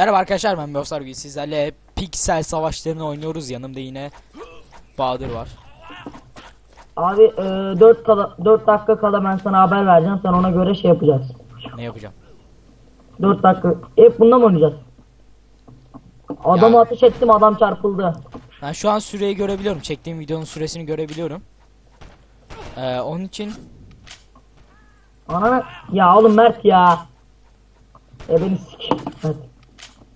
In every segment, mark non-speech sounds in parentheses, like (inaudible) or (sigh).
Merhaba arkadaşlar ben Bostar bugün sizlerle piksel savaşlarını oynuyoruz. Yanımda yine Bahadır var. Abi e, 4 kala 4 dakika kala ben sana haber vereceğim. Sen ona göre şey yapacaksın. Ne yapacağım? 4 dakika. Hep bunda mı oynayacağız? Adamı Ya. ateş ettim adam çarpıldı. Ben şu an süreyi görebiliyorum. Çektiğim videonun süresini görebiliyorum. Ee, onun için Ana ya oğlum Mert ya. E beni sik. Evet.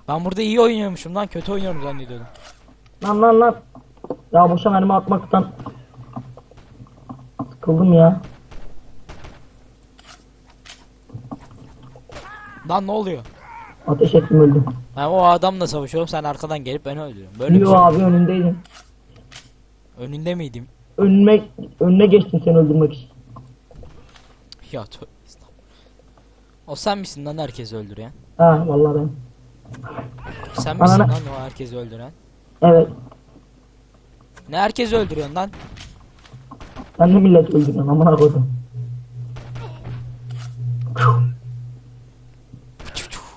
Ben burada iyi oynuyormuşum lan kötü oynuyorum zannediyordum. Lan lan lan. Ya boşa mermi atmaktan. Sıkıldım ya. Lan ne oluyor? Ateş ettim öldüm. Ben o adamla savaşıyorum sen arkadan gelip beni öldürüyorsun. Böyle bir Yo şey. abi önündeydin. Önünde miydim? Önüme önüne geçtim seni öldürmek için. Ya tövbe estağfurullah. O sen misin lan herkesi öldüren? Ha vallahi ben. Sen misin Anana- lan o herkesi öldüren? Evet. Ne herkesi öldürüyorsun lan? Ben de millet öldürüyorum amına koydum.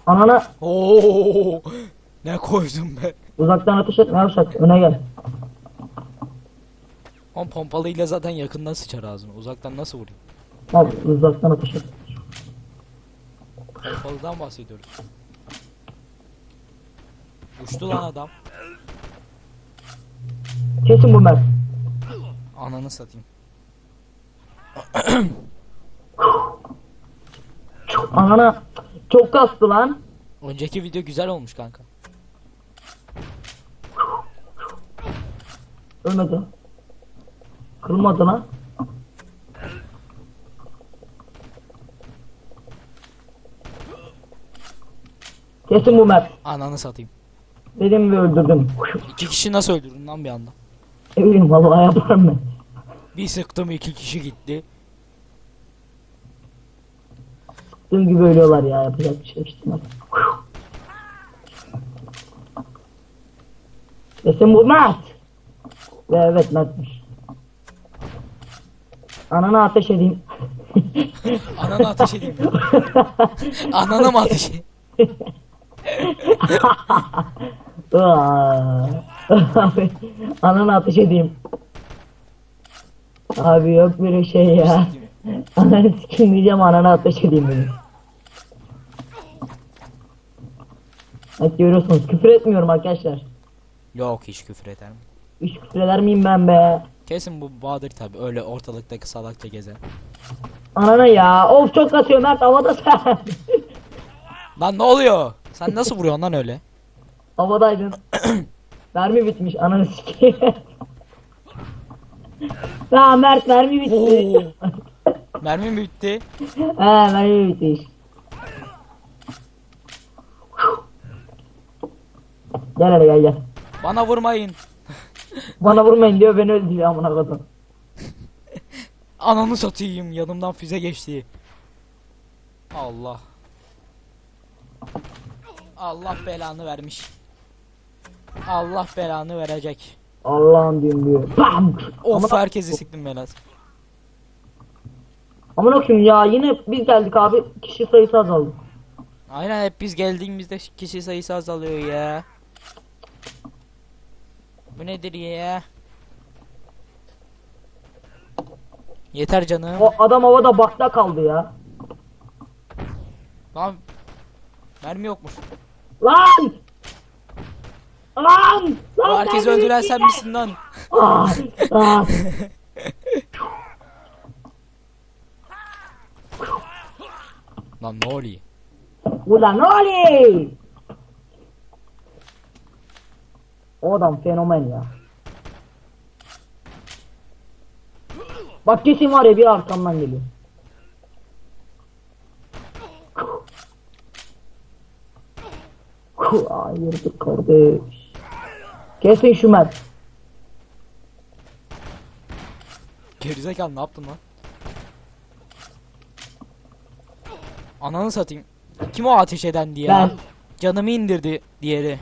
Anana Oo! Ne koydum be? uzaktan ateş etme yavşak öne gel. On pompalıyla zaten yakından sıçar ağzını. Uzaktan nasıl vurayım? Al uzaktan ateş et. Pompalıdan bahsediyoruz. Uçtu lan adam. Kesin bu Mert. Ananı satayım. Anana çok kastı lan. Önceki video güzel olmuş kanka. Ölmedi. Kırılmadı lan. Kesin bu Mert. Ananı satayım. Dedim ve öldürdüm. İki kişi nasıl öldürdün lan bir anda? Ne bileyim vallahi yaparım ben. Bir sıktım iki kişi gitti. Sıktığım gibi ölüyorlar ya yapacak bir şey yok işte. Kesin bu Mert. Ve evet Mert'miş. Anana ateş edeyim. Ananı ateş edeyim. (laughs) (laughs) Ananı mı ateş edeyim? (laughs) Abi, (laughs) Ananı ateş edeyim. Abi yok böyle şey ya. Ananı sikeyim diyeceğim ananı ateş edeyim dedim. Bak görüyorsunuz küfür etmiyorum arkadaşlar. Yok hiç küfür eder mi? Hiç küfür eder miyim ben be? Kesin bu Bahadır tabi öyle ortalıktaki salakça gezen. Anana ya. Of çok kasıyor Mert havada sen. Lan ne oluyor? Sen nasıl vuruyorsun lan öyle? Havadaydın. (clears throat) mermi bitmiş ananı sikeyim. (laughs) ya Mert mermi bitti. Mermi mi bitti? (laughs) He mermi bitmiş. Gel hele gel gel. Bana vurmayın. (laughs) Bana vurmayın diyor beni öldürüyor amına kodum. Ananı satayım yanımdan füze geçti. Allah. Allah belanı vermiş. Allah belanı verecek. Allah'ım diyorum diyor. Bam! Of Amına, herkesi siktim belası. amına koyayım ya yine biz geldik abi kişi sayısı azaldı. Aynen hep biz geldiğimizde kişi sayısı azalıyor ya. Bu nedir ya? Yeter canım. O adam havada bakta kaldı ya. Lan mermi yokmuş. Lan! Lan! Lan! Herkesi öldüren sen misin lan? Ah! Ah! Lan ne oluyor? Ulan oluyor? O adam fenomen ya. Bak kesin var ya bir arkamdan geliyor. Hayırdır kardeş. Kesin şu Mert. Gerizekalı ne yaptın lan? Ananı satayım. Kim o ateş eden diye? Ben. Canımı indirdi diğeri.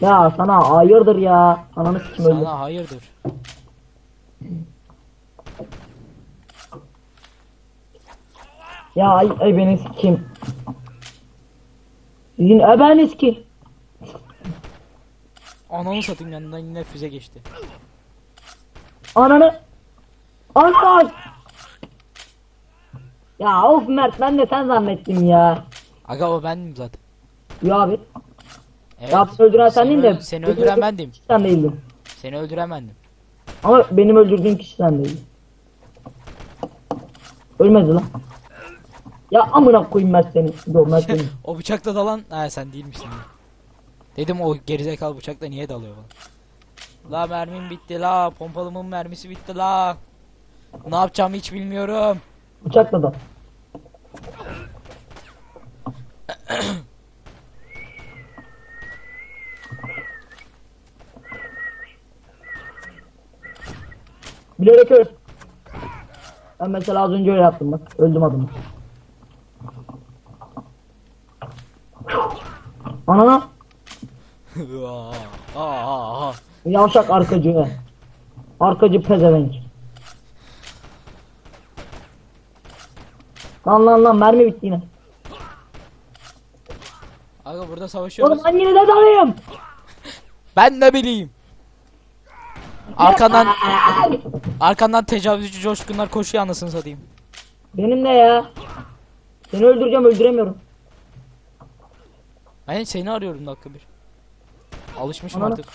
Ya sana hayırdır ya. Ananı sikim öldü. Sana hayırdır. Ya ay, ay beni kim? Sizin ebeniz ki. Ananı satayım yanından yine füze geçti. Ananı. Ananı. Ya of Mert ben de sen zannettim ya. Aga o bendim zaten. Ya abi. Evet. Ya öldüren sen değil de. Seni öldüren bendim. Sen değildin. Seni öldüren bendim. Ama benim öldürdüğüm kişi sen değildin. Ölmedi lan. Ya amına koyayım Mert seni. Dur (laughs) Mert seni. O bıçakla dalan ha sen değilmişsin. Dedim o gerizekalı bıçakla niye dalıyor bana. La mermim bitti la pompalımın mermisi bitti la. Ne yapacağımı hiç bilmiyorum. Bıçakla da. (coughs) Bilerek öl. Ben mesela az önce öyle yaptım bak. Öldüm adamı. Anana. Aa, (laughs) aa, aa. Yavşak arkacı. Arkacı pezevenk. Lan lan lan mermi bitti yine. Aga burada savaşıyoruz. Oğlum ben yine de dalayım. (laughs) Ben ne bileyim. Arkandan arkandan tecavüzcü coşkunlar koşuyor anasını satayım. Benim ne ya? Seni öldüreceğim öldüremiyorum. Ben seni arıyorum dakika bir. Alışmışım Ananı- artık.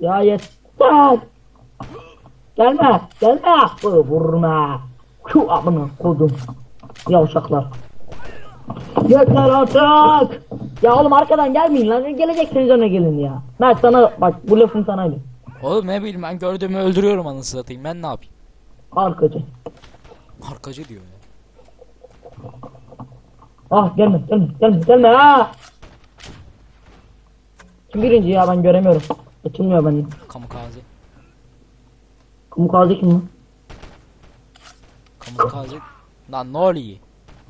Ya yeter. Gelme gelme. Vur- Vurma. Şu amına kodum. Yavşaklar. Yeter artık. Ya oğlum arkadan gelmeyin lan. Gelecekseniz öne gelin ya. Mert sana bak bu lafım sana bir. Oğlum ne bileyim ben gördüğümü öldürüyorum anasını satayım. Ben ne yapayım? Arkacı. Arkacı diyor ya. Ah gelme gelme gelme gelme ha. Kim birinci ya ben göremiyorum. Açılmıyor bende. Kamikaze. Kamikaze kim lan? Kamikaze. Lan ne oluyor?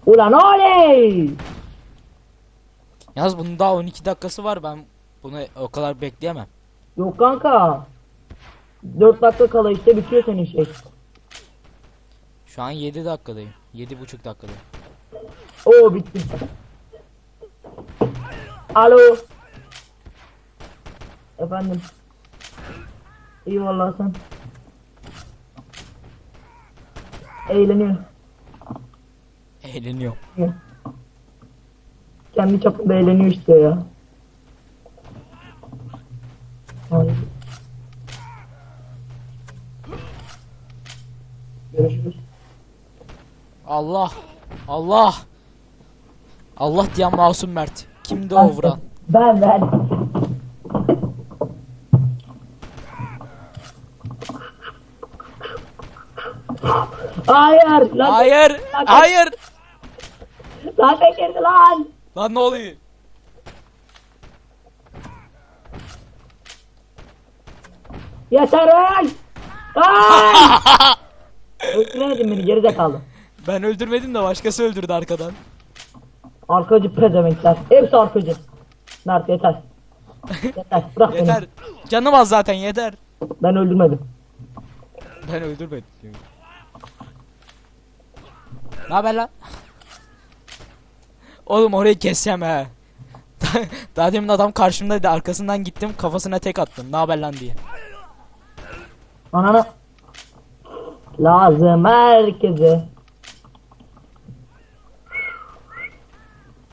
Ulan oley! Yalnız bunun daha 12 dakikası var ben bunu o kadar bekleyemem. Yok kanka. 4 dakika kala işte bitiyor senin şey. Şu an 7 dakikadayım. 7,5 dakikadayım. Oo bitti. Alo. Efendim. İyi vallahi sen. Eğleniyor. Eğleniyor. Kendi çapında eğleniyor işte ya. Ay. Görüşürüz. Allah. Allah. Allah diyen masum Mert. Kimdi o vuran? Ben ben. Hayır lan Hayır. Hayır. lan ne girdi lan. Lan ne oluyor? Yeter lan. Ay! (laughs) Öldüremedin beni gerizekalı. Ben öldürmedim de başkası öldürdü arkadan. Arkacı pezevenkler. Hepsi arkacı. Mert yeter. (laughs) Yeter. Bırak Yeter. Canım az zaten yeter. beni. Ben öldürmedim. Ben öldürmedim. Ne haber lan? Oğlum orayı keseceğim he. (laughs) Daha demin adam karşımdaydı arkasından gittim kafasına tek attım. Ne haber lan diye. Ananı. Lazım herkese.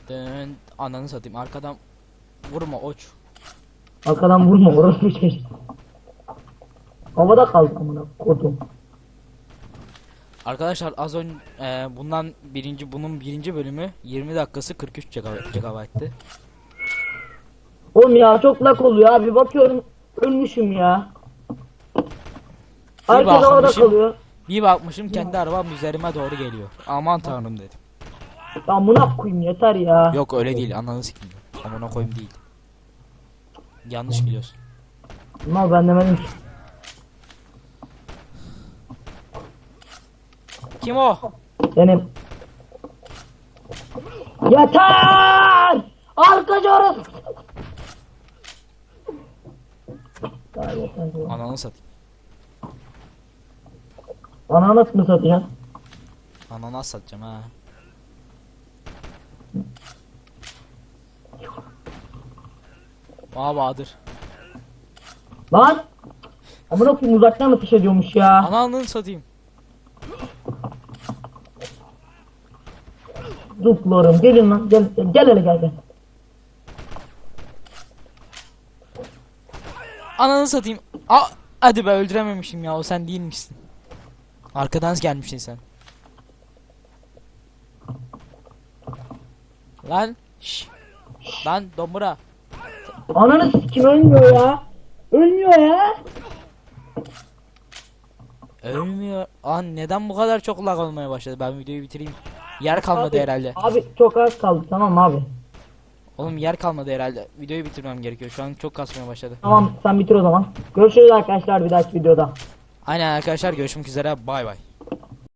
Dön ananı satayım arkadan vurma oç. Arkadan vurma orası bir şey. Havada kaldı amına kodum. Arkadaşlar az önce bundan birinci bunun birinci bölümü 20 dakikası 43 GB'tı. Oğlum ya çok lak oluyor abi bakıyorum ölmüşüm ya. Herkes havada bakmışım. kalıyor. Bir bakmışım kendi arabam üzerime doğru geliyor. Aman tanrım dedim. Ya amına koyayım yeter ya. Yok öyle değil ananı sikeyim. Amına koyayım değil. Yanlış biliyorsun. Ama ben demedim ki. Kim o? Benim. Yeter! Arkacı orası. Ananı satayım. Ananas mı satacaksın? Ananas satacağım ha. Aa Bahadır. Lan! Amına koyayım uzaktan atış ediyormuş ya. Ananı satayım. Zuflarım gelin lan gel gel, gel hele gel gel. Ananı satayım. Aa, hadi be öldürememişim ya o sen değilmişsin. Arkadan gelmişsin sen. Lan. Şş. Lan domura. Ananı kim ölmüyor ya? Ölmüyor ya. Ölmüyor. An neden bu kadar çok lag olmaya başladı? Ben videoyu bitireyim. Yer kalmadı Abi, herhalde. Abi çok az kaldı tamam abi. Oğlum yer kalmadı herhalde. Videoyu bitirmem gerekiyor. Şu an çok kasmaya başladı. Tamam sen bitir o zaman. Görüşürüz arkadaşlar bir dahaki videoda. Aynen arkadaşlar görüşmek üzere. Bay bay.